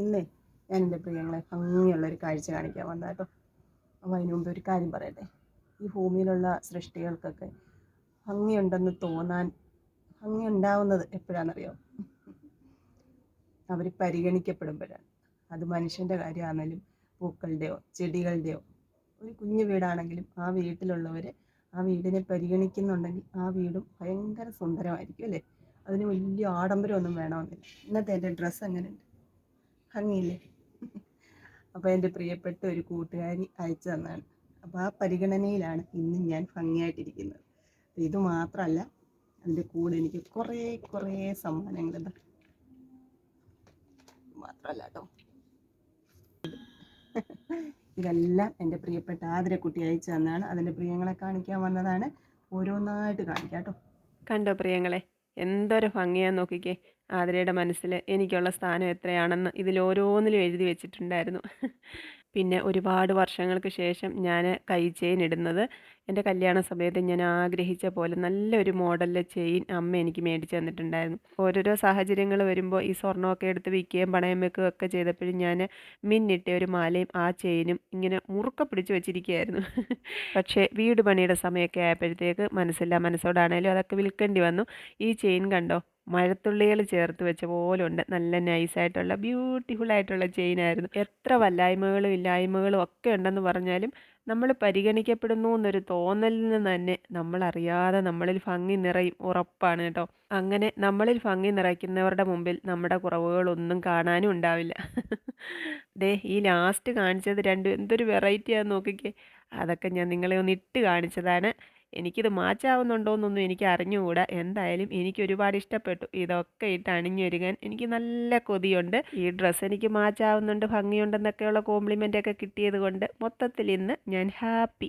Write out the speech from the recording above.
ഇന്നേ ഞാൻ എന്റെ പ്രിയങ്ങളെ ഭംഗിയുള്ളൊരു കാഴ്ച കാണിക്കാൻ വന്ന കേട്ടോ അപ്പോൾ അതിന് മുമ്പ് ഒരു കാര്യം പറയട്ടെ? ഈ ഭൂമിയിലുള്ള സൃഷ്ടികൾക്കൊക്കെ ഭംഗിയുണ്ടെന്ന് തോന്നാൻ ഭംഗി ഉണ്ടാവുന്നത് എപ്പോഴാണെന്നറിയോ അവർ പരിഗണിക്കപ്പെടുമ്പോഴാണ്. അത് മനുഷ്യന്റെ കാര്യമാണെങ്കിലും പൂക്കളുടെയോ ചെടികളുടെയോ ഒരു കുഞ്ഞു വീടാണെങ്കിലും ആ വീട്ടിലുള്ളവർ ആ വീടിനെ പരിഗണിക്കുന്നുണ്ടെങ്കിൽ ആ വീടും ഭയങ്കര സുന്ദരമായിരിക്കും അല്ലേ? അതിന് വലിയ ആഡംബരമൊന്നും വേണമെന്നില്ല. ഇന്നത്തെ എന്റെ ഡ്രസ്സ് എങ്ങനെയുണ്ട്? ഭംഗിയില്ലേ? അപ്പോൾ എന്റെ പ്രിയപ്പെട്ട ഒരു കൂട്ടുകാരി അയച്ചു തന്നാണ്. അപ്പോൾ ആ പരിഗണനയിലാണ് ഇന്നും ഞാൻ ഭംഗിയായിട്ടിരിക്കുന്നത്. ഇത് മാത്രമല്ല അതിന്റെ കൂടെ എനിക്ക് കുറേ കുറേ സമ്മാനങ്ങൾ മാത്രമല്ല കേട്ടോ. ഇതെല്ലാം എന്റെ പ്രിയപ്പെട്ട ആതിരക്കുട്ടി അയച്ചു തന്നാണ്. അതിന്റെ പ്രിയങ്ങളെ കാണിക്കാൻ വന്നതാണ്. ഓരോന്നായിട്ട് കാണിക്കാം കേട്ടോ. കണ്ടോ പ്രിയങ്ങളെ? എന്തൊരു ഭംഗിയാന്ന് നോക്കിക്കേ. ആതിരയുടെ മനസ്സിൽ എനിക്കുള്ള സ്ഥാനം എത്രയാണെന്ന് ഇതിൽ ഓരോന്നിലും എഴുതി വെച്ചിട്ടുണ്ടായിരുന്നു. പിന്നെ ഒരുപാട് വർഷങ്ങൾക്ക് ശേഷം ഞാൻ കൈ ചെയിൻ ഇടുന്നത്. എന്റെ കല്യാണ സമയത്ത് ഞാൻ ആഗ്രഹിച്ച പോലെ നല്ലൊരു മോഡലിലെ ചെയിൻ അമ്മ എനിക്ക് മേടിച്ച് തന്നിട്ടുണ്ടായിരുന്നു. ഓരോരോ സാഹചര്യങ്ങൾ വരുമ്പോൾ ഈ സ്വർണമൊക്കെ എടുത്ത് വിൽക്കുകയും പണയം വെക്കുകയും ഒക്കെ ചെയ്തപ്പോഴും ഞാൻ മിന്നിട്ട ഒരു മാലയും ആ ചെയിനും ഇങ്ങനെ മുറുക്ക പിടിച്ച് വെച്ചിരിക്കുകയായിരുന്നു. പക്ഷേ വീട് പണിയുടെ സമയമൊക്കെ ആയപ്പോഴത്തേക്ക് മനസ്സില്ല മനസ്സോടാണേലും അതൊക്കെ വിൽക്കേണ്ടി വന്നു. ഈ ചെയിൻ കണ്ടോ? മഴത്തുള്ളികൾ ചേർത്ത് വെച്ച പോലെ ഉണ്ട് നല്ല നൈസായിട്ടുള്ള ബ്യൂട്ടിഫുൾ ആയിട്ടുള്ള ചെയിൻ ആയിരുന്നു. എത്ര വല്ലായ്മകളും ഇല്ലായ്മകളും ഒക്കെ ഉണ്ടെന്ന് പറഞ്ഞാലും നമ്മൾ പരിഗണിക്കപ്പെടുന്നു എന്നൊരു തോന്നലിൽ നിന്ന് തന്നെ നമ്മളറിയാതെ നമ്മളിൽ ഭംഗി നിറയും. ഉറപ്പാണ് കേട്ടോ. അങ്ങനെ നമ്മളിൽ ഭംഗി നിറയ്ക്കുന്നവരുടെ മുമ്പിൽ നമ്മുടെ കുറവുകളൊന്നും കാണാനും ഉണ്ടാവില്ല. ദേ ഈ ലാസ്റ്റ് കാണിച്ചത് രണ്ടും എന്തൊരു വെറൈറ്റിയാന്ന് നോക്കിക്കേ. അതൊക്കെ ഞാൻ നിങ്ങളെ ഒന്ന് ഇട്ട് കാണിച്ചതാണ്. എനിക്കിത് മാച്ചാവുന്നുണ്ടോയെന്നൊന്നും എനിക്ക് അറിഞ്ഞുകൂടാ. എന്തായാലും എനിക്ക് ഒരുപാട് ഇഷ്ടപ്പെട്ടു. ഇതൊക്കെ ഇട്ട് അണിഞ്ഞൊരുങ്ങാൻ എനിക്ക് നല്ല കൊതിയുണ്ട്. ഈ ഡ്രസ്സ് എനിക്ക് മാച്ചാവുന്നുണ്ട് ഭംഗിയുണ്ടെന്നൊക്കെയുള്ള കോംപ്ലിമെന്റ് ഒക്കെ കിട്ടിയത് കൊണ്ട് മൊത്തത്തിൽ ഇന്ന് ഞാൻ ഹാപ്പി